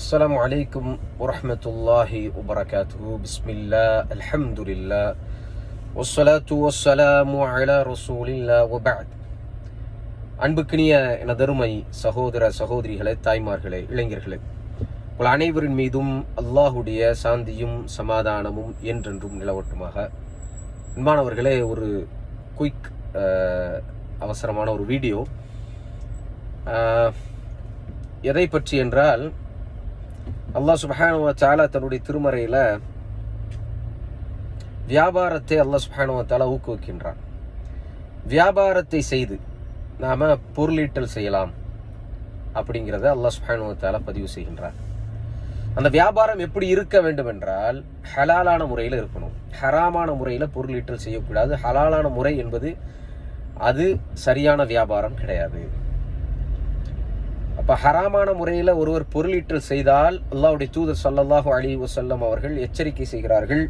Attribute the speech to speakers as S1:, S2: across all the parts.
S1: السلام عليكم ورحمة الله وبركاته بسم الله الحمد لله والصلاة والسلام على رسول الله وبعد அன்புக்கினிய எனதருமை சகோதர சகோதரிகளே தாய்மார்களே இளைஞர்களே உங்கள் அனைவரின் மீதும் அல்லாஹுடைய சாந்தியும் சமாதானமும் என்றென்றும் நிலவட்டுமாக அன்பானவர்களே ஒரு குயிக் அவசரமான ஒரு வீடியோ அஹ், எதை பற்றி என்றால் அல்லாஹ் சுபஹானுவ சாலா தன்னுடைய திருமறையில் வியாபாரத்தை அல்லாஹ் சுப்ஹானுவ தாலா ஊக்குவிக்கின்றான். வியாபாரத்தை செய்து நாம் பொருளீட்டல் செய்யலாம் அப்படிங்கிறத அல்லாஹ் சுப்ஹானுவ தாலா பதிவு செய்கின்றார் அந்த வியாபாரம் எப்படி இருக்க வேண்டும் என்றால் ஹலாலான முறையில் இருக்கணும். ஹராமான முறையில் பொருளீட்டல் செய்யக்கூடாது. ஹலாலான முறை என்பது அது சரியான வியாபாரம் கிடையாது. இப்போ ஹராமான முறையில் ஒருவர் பொருளீட்டல் செய்தால் அல்லாவுடைய தூதர் சல்லல்லாஹு அலி வசல்லம் அவர்கள் எச்சரிக்கை செய்கிறார்கள்.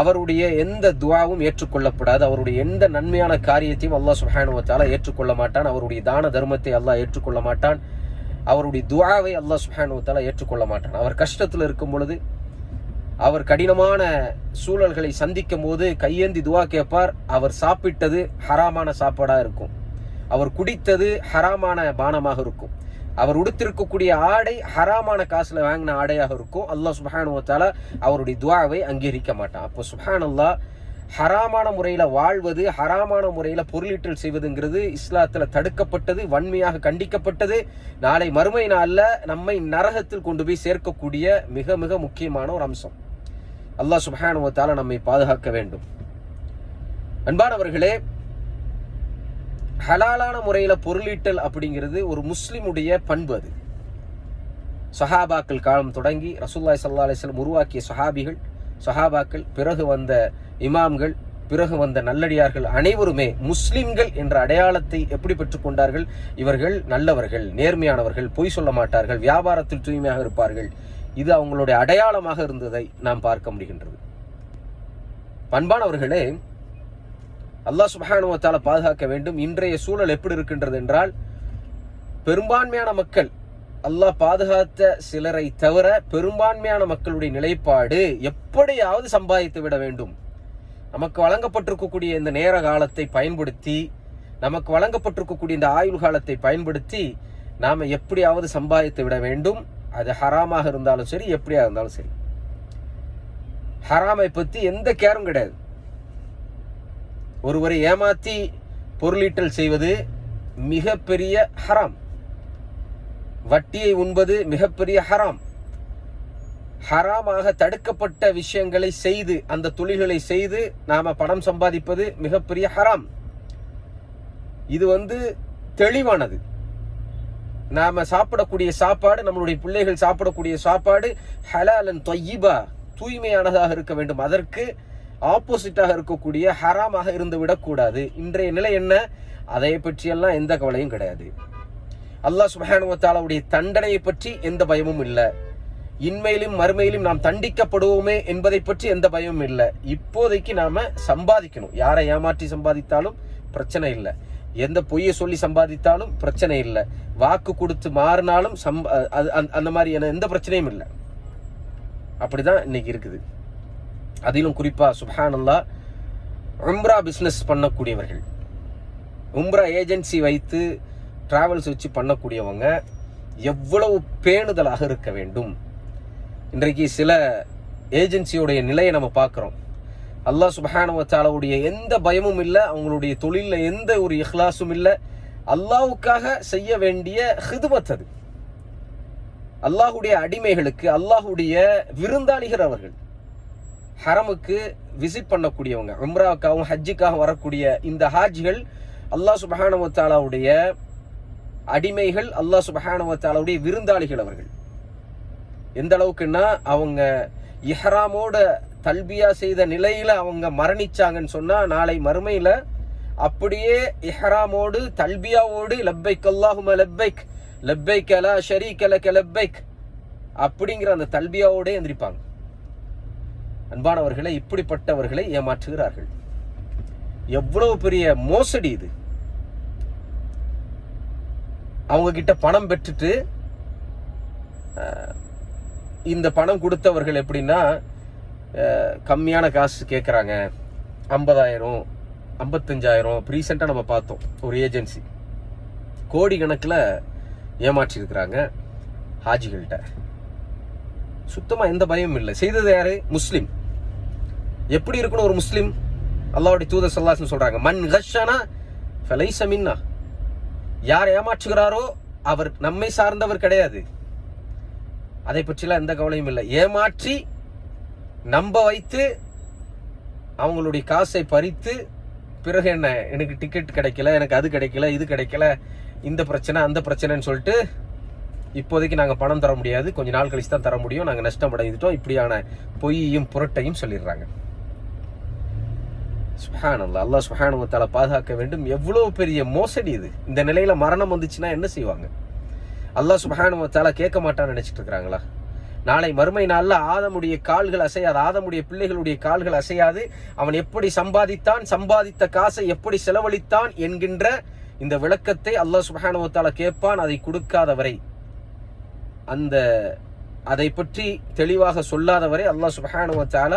S1: அவருடைய எந்த துவாவும் ஏற்றுக்கொள்ளப்படாது. அவருடைய எந்த நன்மையான காரியத்தையும் அல்லாஹ் சுப்ஹானஹு ஏற்றுக்கொள்ள மாட்டான். அவருடைய தான தர்மத்தை அல்லாஹ் ஏற்றுக்கொள்ள மாட்டான். அவருடைய துவாவை அல்லாஹ் சுப்ஹானஹு ஏற்றுக்கொள்ள மாட்டான். அவர் கஷ்டத்தில் இருக்கும் பொழுது அவர் கடினமான சூழல்களை சந்திக்கும் போது கையேந்தி துவா கேட்பார். அவர் சாப்பிட்டது ஹராமான சாப்பாடாக இருக்கும். அவர் குடித்தது ஹராமான பானமாக இருக்கும். அவர் உடுத்திருக்கக்கூடிய ஆடை ஹராமான காசுல வாங்கின ஆடையாக இருக்கும். அல்லாஹ் சுபஹானுவத்தால அவருடைய துவாவை அங்கீகரிக்க மாட்டான். அப்போ சுப்ஹானல்லாஹ் ஹராமான முறையில் வாழ்வது ஹராமான முறையில் பொருளீட்டல் செய்வதுங்கிறது இஸ்லாத்தில் தடுக்கப்பட்டது வன்மையாக கண்டிக்கப்பட்டது. நாளை மறுமை நாளில் நம்மை நரகத்தில் கொண்டு போய் சேர்க்கக்கூடிய மிக மிக முக்கியமான ஒரு அம்சம். அல்லாஹ் சுபஹானுவத்தால நம்மை பாதுகாக்க வேண்டும். அன்பானவர்களே ஹலாலான முறையில பொருளீட்டல் அப்படிங்கிறது ஒரு முஸ்லிமுடைய பண்பு அது. சஹாபாக்கள் காலம் தொடங்கி ரசூல்லாய் சல்லா அலிஸ்லம் உருவாக்கிய சஹாபிகள் சஹாபாக்கள் பிறகு வந்த இமாம்கள் பிறகு வந்த நல்லடியார்கள் அனைவருமே முஸ்லிம்கள் என்ற அடையாளத்தை எப்படி பெற்றுக்கொண்டார்கள் இவர்கள் நல்லவர்கள் நேர்மையானவர்கள் பொய் சொல்ல மாட்டார்கள் வியாபாரத்தில் தூய்மையாக இருப்பார்கள். இது அவங்களுடைய அடையாளமாக இருந்ததை நாம் பார்க்க முடிகின்றது. பண்பானவர்களே அல்லாஹ் சுபஹானுவத்தால பாதுகாக்க வேண்டும். இன்றைய சூழல் எப்படி இருக்கின்றது என்றால் பெரும்பான்மையான மக்கள் அல்லாஹ் பாதுகாத்த சிலரை தவிர பெரும்பான்மையான மக்களுடைய நிலைப்பாடு எப்படியாவது சம்பாதித்து விட வேண்டும். நமக்கு வழங்கப்பட்டிருக்கக்கூடிய இந்த நேர காலத்தை பயன்படுத்தி நமக்கு வழங்கப்பட்டிருக்கக்கூடிய இந்த ஆயுள் காலத்தை பயன்படுத்தி நாம் எப்படியாவது சம்பாதித்து விட வேண்டும். அது ஹராமாக இருந்தாலும் சரி எப்படியாக இருந்தாலும் சரி. ஹராமை பற்றி எந்த கேரும் கிடையாது. ஒருவரை ஏமாத்தி பொருளீட்டல் செய்வது மிகப்பெரிய ஹராம். வட்டியை உண்பது மிகப்பெரிய ஹராம். ஹராமாக தடுக்கப்பட்ட விஷயங்களை செய்து அந்த தொழில்களை செய்து நாம் பணம் சம்பாதிப்பது மிகப்பெரிய ஹராம். இது வந்து தெளிவானது. நாம் சாப்பிடக்கூடிய சாப்பாடு நம்மளுடைய பிள்ளைகள் சாப்பிடக்கூடிய சாப்பாடு ஹலாலன் தொய்யிபா தூய்மையானதாக இருக்க வேண்டும். அதற்கு ஆப்போசிட்டாக இருக்கக்கூடிய ஹராமாக இருந்து விடக்கூடாது. இன்றைய நிலை என்ன? அதை பற்றியெல்லாம் எந்த கவலையும் கிடையாது. அல்லாஹ் சுபஹானுவத்தாலாவுடைய தண்டனையை பற்றி எந்த பயமும் இல்லை. இன்மையிலும் மறுமையிலும் நாம் தண்டிக்கப்படுவோமே என்பதை பற்றி எந்த பயமும் இல்லை. இப்போதைக்கு நாம சம்பாதிக்கணும். யாரை ஏமாற்றி சம்பாதித்தாலும் பிரச்சனை இல்லை. எந்த பொய்யை சொல்லி சம்பாதித்தாலும் பிரச்சனை இல்லை. வாக்கு கொடுத்து மாறினாலும் சம்ப அது அந்த- அந்த மாதிரியான எந்த பிரச்சனையும் இல்லை. அப்படிதான் இன்னைக்கு இருக்குது. அதிலும் குறிப்பாக சுபஹானல்லா உம்ரா பிஸ்னஸ் பண்ணக்கூடியவர்கள். உம்ரா ஏஜென்சி வைத்து ட்ராவல்ஸ் வச்சு பண்ணக்கூடியவங்க எவ்வளவு பேணுதலாக இருக்க வேண்டும். இன்றைக்கு சில ஏஜென்சியோடைய நிலையை நம்ம பார்க்குறோம். அல்லாஹ் சுபஹானவத்தாலவுடைய எந்த பயமும் இல்லை அவங்களுடைய தொழிலில் எந்த ஒரு இஹ்லாஸும் இல்லை அல்லாவுக்காக செய்ய வேண்டிய ஹிதுமத் அது. அல்லாஹுடைய அடிமைகளுக்கு அல்லாஹுடைய விருந்தாளிகள் அவர்கள் ஹரமுக்கு விசிட் பண்ணக்கூடியவங்க உம்ராவுக்காகவும் ஹஜ்ஜுக்காகவும் வரக்கூடிய இந்த ஹாஜிகள் அல்லாஹ் சுபஹானவ அடிமைகள் அல்லாஹ் சுபஹானவ விருந்தாளிகள் அவர்கள். எந்த அளவுக்குன்னா அவங்க இஹ்ராமோட தல்பியா செய்த நிலையில அவங்க மரணிச்சாங்கன்னு சொன்னா நாளை மறுமையில அப்படியே இஹ்ராமோடு தல்பியாவோடு லப்பைக் அல்லாஹும லப்பைக் லப்பைக் அலா ஷரீக் லக லப்பைக் அப்படிங்கிற அந்த தல்பியாவோட எந்திரிப்பாங்க. அன்பானவர்களை இப்படிப்பட்டவர்களை ஏமாற்றுகிறார்கள். எவ்வளவு பெரிய மோசடி இது. அவங்க கிட்ட பணம் பெற்றுட்டு இந்த பணம் கொடுத்தவர்கள் எப்படின்னா கம்மியான காசு கேட்குறாங்க ஐம்பதாயிரம் ஐம்பத்தஞ்சாயிரம் ரீசெண்டாக நம்ம பார்த்தோம் ஒரு ஏஜென்சி கோடி கணக்கில் ஏமாற்றிருக்கிறாங்க ஹாஜிகள்கிட்ட. சுத்தமாக எந்த பயமும் இல்லை. செய்தது யாரு? முஸ்லீம். எப்படி இருக்கணும் ஒரு முஸ்லீம்? அல்லாவுடைய தூதர் சல்லாஸ்னு சொல்கிறாங்க மன் ஹஷானா ஃபலைஸ மின்னா. யார் ஏமாற்றுகிறாரோ அவர் நம்மை சார்ந்தவர் கிடையாது. அதை பற்றிலாம் எந்த கவலையும் இல்லை. ஏமாற்றி நம்ப வைத்து அவங்களுடைய காசை பறித்து பிறகு என்ன? எனக்கு டிக்கெட் கிடைக்கல எனக்கு அது கிடைக்கல இது கிடைக்கல இந்த பிரச்சனை அந்த பிரச்சனைன்னு சொல்லிட்டு இப்போதைக்கு நாங்கள் பணம் தர முடியாது. கொஞ்ச நாள் கழிச்சு தான் தர முடியும். நாங்கள் நஷ்டம் அடைந்துட்டோம். இப்படியான பொய்யையும் புரட்டையும் சொல்லிடுறாங்க. சுஹானல்லா அல்லாஹ் சுஹானுவத்தால பாதுகாக்க வேண்டும். எவ்வளோ பெரிய மோசடி இது. இந்த நிலையில மரணம் வந்துச்சுன்னா என்ன செய்வாங்க? அல்லாஹ் சுஹானுவத்தால கேட்க மாட்டான்னு நினைச்சிட்டு இருக்கிறாங்களா? நாளை மறுமை நாளில் ஆதமுடைய கால்கள் அசையாது. ஆதமுடைய பிள்ளைகளுடைய கால்கள் அசையாது. அவன் எப்படி சம்பாதித்தான் சம்பாதித்த காசை எப்படி செலவழித்தான் என்கின்ற இந்த விளக்கத்தை அல்லாஹ் சுபஹானுவத்தால கேட்பான். அதை கொடுக்காதவரை அந்த அதை பற்றி தெளிவாக சொல்லாதவரை அல்லாஹ் சுபஹானுவத்தால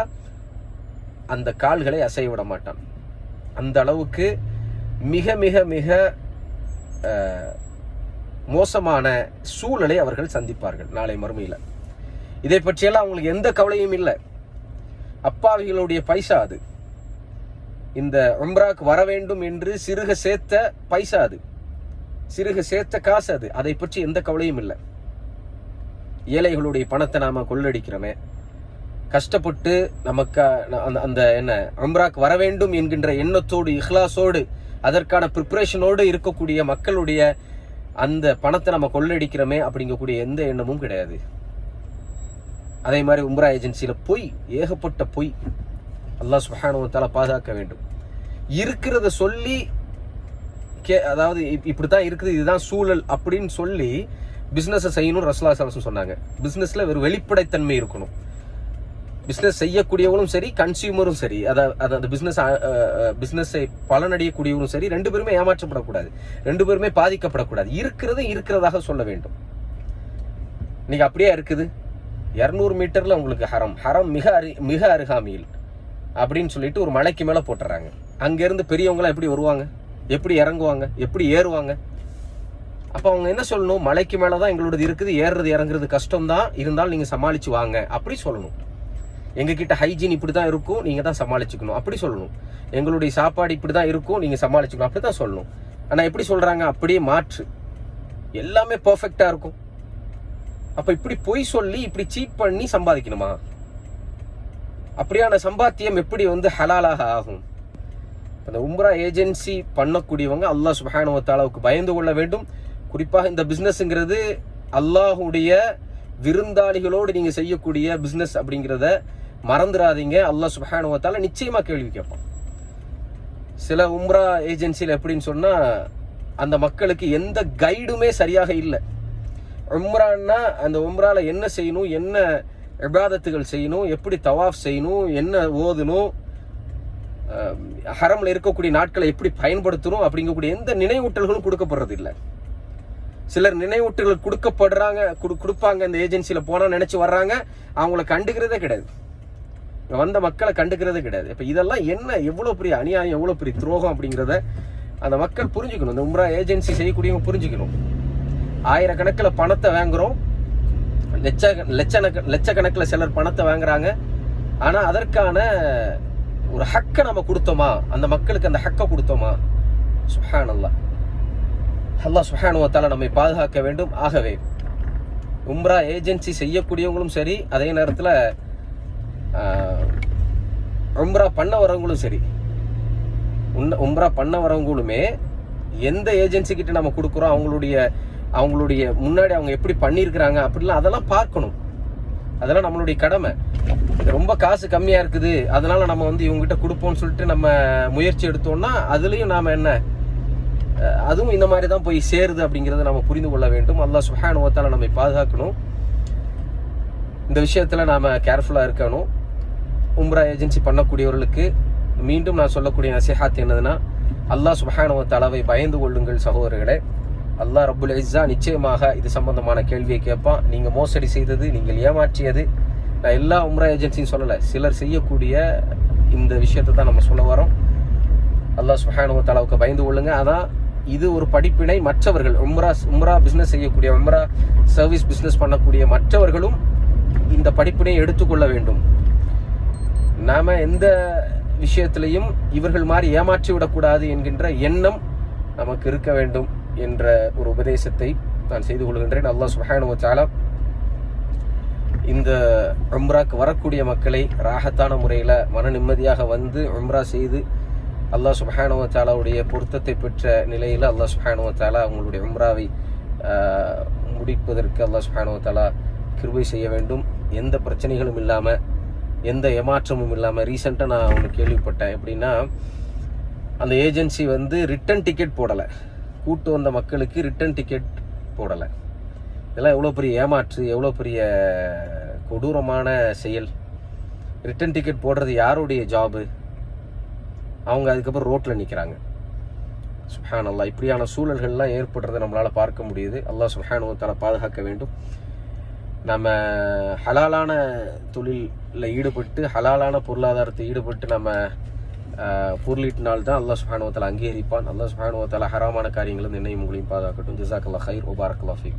S1: அந்த கால்களை அசைய விட மாட்டான். அந்த அளவுக்கு மிக மிக மிக மோசமான சூழலை அவர்கள் சந்திப்பார்கள் நாளை மறுமையில். இதை பற்றியெல்லாம் அவங்களுக்கு எந்த கவலையும் இல்லை. அப்பாவிகளுடைய பைசா அது. இந்த உம்ராக்கு வர வேண்டும் என்று சிறுக சேர்த்த பைசா அது. சிறுக சேர்த்த காசு அது. அதை பற்றி எந்த கவலையும் இல்லை. ஏழைகளுடைய பணத்தை நாம கொள்ளடிக்கிறோமே. கஷ்டப்பட்டு நமக்கு அந்த அந்த என்ன அம்ராக் வர வேண்டும் என்கின்ற எண்ணத்தோடு இஹ்லாஸோடு அதற்கான ப்ரிப்ரேஷனோடு இருக்கக்கூடிய மக்களுடைய அந்த பணத்தை நம்ம கொள்ளடிக்கிறோமே அப்படிங்கக்கூடிய எந்த எண்ணமும் கிடையாது. அதே மாதிரி உம்ரா ஏஜென்சியில பொய் ஏகப்பட்ட பொய் அல்லாஹ் சுபஹானுவத்தால பாதுகாக்க வேண்டும். இருக்கிறத சொல்லி கே அதாவது இப்படி இப்படித்தான் இருக்குது இதுதான் சூழல் அப்படின்னு சொல்லி பிஸ்னஸை செய்யணும் ரஸ்லா சலசம் சொன்னாங்க. பிஸ்னஸில் வெறும் வெளிப்படைத்தன்மை இருக்கணும். பிஸ்னஸ் செய்யக்கூடியவங்களும் சரி கன்சியூமரும் சரி அதாவது அதை அந்த பிஸ்னஸ் பிஸ்னஸை பலனடையக்கூடியவரும் சரி ரெண்டு பேருமே ஏமாற்றப்படக்கூடாது. ரெண்டு பேருமே பாதிக்கப்படக்கூடாது. இருக்கிறது இருக்கிறதாக சொல்ல வேண்டும். இன்னைக்கு அப்படியே இருக்குது? இரநூறு மீட்டரில் உங்களுக்கு ஹரம். ஹரம் மிக அரு மிக அருகாமையில் அப்படின்னு சொல்லிட்டு ஒரு மலைக்கு மேலே போட்டுறாங்க. அங்கேருந்து பெரியவங்களாம் எப்படி வருவாங்க? எப்படி இறங்குவாங்க? எப்படி ஏறுவாங்க? அப்போ அவங்க என்ன சொல்லணும்? மலைக்கு மேலே தான் எங்களோடது இருக்குது ஏறுறது இறங்குறது கஷ்டம் தான் இருந்தாலும் நீங்கள் சமாளிச்சு வாங்க. அப்படி சொல்லணும். எங்ககிட்ட ஹைஜீன் இப்படி தான் இருக்கும் நீங்கள் தான் சமாளிச்சுக்கணும். அப்படி சொல்லணும். எங்களுடைய சாப்பாடு இப்படி தான் இருக்கும் நீங்கள் சமாளிச்சுக்கணும். அப்படி தான் சொல்லணும். ஆனால் எப்படி சொல்கிறாங்க அப்படியே மாற்று. எல்லாமே பர்ஃபெக்டாக இருக்கும். அப்போ இப்படி பொய் சொல்லி இப்படி சீட் பண்ணி சம்பாதிக்கணுமா? அப்படியான சம்பாத்தியம் எப்படி வந்து ஹலாலாக ஆகும்? அந்த உம்ரா ஏஜென்சி பண்ணக்கூடியவங்க அல்லாஹ் சுபஹானுவத்தாலாவுக்கு பயந்து கொள்ள வேண்டும். குறிப்பாக இந்த பிஸ்னஸ்ங்கிறது அல்லாஹுடைய விருந்தாளிகளோடு நீங்கள் செய்யக்கூடிய பிஸ்னஸ் அப்படிங்கிறத மறந்துடாதீங்க அல்லாஹ் சுபஹானுவத்தால் நிச்சயமாக கேள்வி கேட்பான் சில உம்ரா ஏஜென்சியில் எப்படின்னு சொன்னால் அந்த மக்களுக்கு எந்த கைடுமே சரியாக இல்லை. உம்ரான்னா அந்த உம்ராவில் என்ன செய்யணும் என்ன இபாதத்துகள் செய்யணும் எப்படி தவாஃப் செய்யணும் என்ன ஓதணும் ஹரமில் இருக்கக்கூடிய நாட்களை எப்படி பயன்படுத்தணும் அப்படிங்கக்கூடிய எந்த நினைவூட்டல்களும் கொடுக்கப்படுறது இல்லை சிலர் நினைவூட்டல்கள் கொடுக்கப்படுறாங்க கொடுப்பாங்க இந்த ஏஜென்சியில் போனால் நினச்சி வர்றாங்க. அவங்கள கண்டுக்கிறதே கிடையாது. வந்த மக்களை கண்டுக்கிறதே கிடையாது. இப்போ இதெல்லாம் என்ன எவ்வளோ பெரிய அநியாயம் எவ்வளோ பெரிய துரோகம் அப்படிங்கிறத அந்த மக்கள் புரிஞ்சுக்கணும். இந்த உம்ரா ஏஜென்சி செய்யக்கூடியவங்க புரிஞ்சுக்கணும். ஆயிரக்கணக்கில் பணத்தை வாங்குகிறோம் லட்ச லட்சணக்க லட்சக்கணக்கில் சிலர் பணத்தை வாங்குறாங்க. ஆனால் அதற்கான ஒரு ஹக்கை நம்ம கொடுத்தோமா? அந்த மக்களுக்கு அந்த ஹக்கை கொடுத்தோமா? சுஹானல்லாம் அல்லா சுஹானுவத்தால் நம்மை பாதுகாக்க வேண்டும். ஆகவே உம்ரா ஏஜென்சி செய்யக்கூடியவங்களும் சரி அதே நேரத்தில் உம்ரா பண்ண வரவங்களும் சரி உன் உம்ரா பண்ண வரவங்களுமே எந்த ஏஜென்சி கிட்ட நம்ம கொடுக்குறோம் அவங்களுடைய அவங்களுடைய முன்னாடி அவங்க எப்படி பண்ணியிருக்கிறாங்க அப்படிலாம் அதெல்லாம் பார்க்கணும். அதெல்லாம் நம்மளுடைய கடமை. ரொம்ப காசு கம்மியாக இருக்குது அதனால் நம்ம வந்து இவங்ககிட்ட கொடுப்போம்னு சொல்லிட்டு நம்ம முயற்சி எடுத்தோம்னா அதுலேயும் நாம் என்ன அதுவும் இந்த மாதிரி தான் போய் சேருது அப்படிங்கிறத நம்ம புரிந்து கொள்ள வேண்டும். அல்லாஹ் சுஹானுவத்தால் நம்மை பாதுகாக்கணும். இந்த விஷயத்தில் நாம் கேர்ஃபுல்லாக இருக்கணும். உம்ரா ஏஜென்சி பண்ணக்கூடியவர்களுக்கு மீண்டும் நான் சொல்லக்கூடிய நசிஹாத் என்னதுன்னா அல்லாஹ் சுபஹானுவ பயந்து கொள்ளுங்கள் சகோதரர்களே. அல்லாஹ் ரபுல் இஸ்ஸா நிச்சயமாக இது சம்பந்தமான கேள்வியை கேட்பான். நீங்கள் மோசடி செய்தது நீங்கள் ஏமாற்றியது. நான் எல்லா உம்ரா ஏஜென்சியும் சொல்லலை. சிலர் செய்யக்கூடிய இந்த விஷயத்தை தான் நம்ம சொல்ல வரோம். அல்லாஹ் சுஹானு பயந்து கொள்ளுங்க. அதான் இது ஒரு படிப்பினை மற்றவர்கள் உம்ரா உம்ரா பிஸ்னஸ் செய்யக்கூடிய உம்ரா சர்வீஸ் பிஸ்னஸ் பண்ணக்கூடிய மற்றவர்களும் இந்த படிப்பினை எடுத்துக்கொள்ள வேண்டும். நாம எந்த விஷயத்திலையும் இவர்கள் மாதிரி ஏமாற்றி விடக்கூடாது என்கின்ற எண்ணம் நமக்கு இருக்க வேண்டும் என்ற ஒரு உபதேசத்தை நான் செய்து கொள்கின்றேன். அல்லாஹ் சுஹானு இந்த உம்ராக்கு வரக்கூடிய மக்களை ராகத்தான முறையில் மன நிம்மதியாக வந்து உம்ரா செய்து அல்லாஹ் சுபஹானுவ தாலாவுடைய பொருத்தத்தை பெற்ற நிலையில் அல்லாஹ் சுபஹானுவ தாலா அவங்களுடைய உம்ராவை முடிப்பதற்கு அல்லாஹ் சுபஹானுவ தாலா கிருபை செய்ய வேண்டும். எந்த பிரச்சனைகளும் இல்லாமல் எந்த ஏமாற்றமும் இல்லாமல் ரீசெண்டாக நான் ஒன்று கேள்விப்பட்டேன். எப்படின்னா அந்த ஏஜென்சி வந்து ரிட்டன் டிக்கெட் போடலை. கூட்டு வந்த மக்களுக்கு ரிட்டன் டிக்கெட் போடலை. இதெல்லாம் எவ்வளோ பெரிய ஏமாற்று எவ்வளோ பெரிய கொடூரமான செயல். ரிட்டன் டிக்கெட் போடுறது யாருடைய ஜாபு? அவங்க அதுக்கப்புறம் ரோட்டில் நிற்கிறாங்க சுஹான் அல்லா இப்படியான சூழல்கள்லாம் ஏற்படுறதை நம்மளால் பார்க்க முடியுது. அல்லாஹ் சுஹானுவத்தால பாதுகாக்க வேண்டும். நம்ம ஹலாலான தொழிலில் ஈடுபட்டு ஹலாலான பொருளாதாரத்தை ஈடுபட்டு நம்ம ஆஹ், பொருளீட்டினால் தான் அல்லாஹ் சுஹானுவத்தால அங்கீகரிப்பான். அல்லாஹ் சுஹானுவத்தால ஹராமான காரியங்களும் என்னையும் உங்களையும் பாதுகாக்கட்டும். ஜிசாக்கல்லா ஹைர் ஒபாரக்கல்லா ஃபீக்.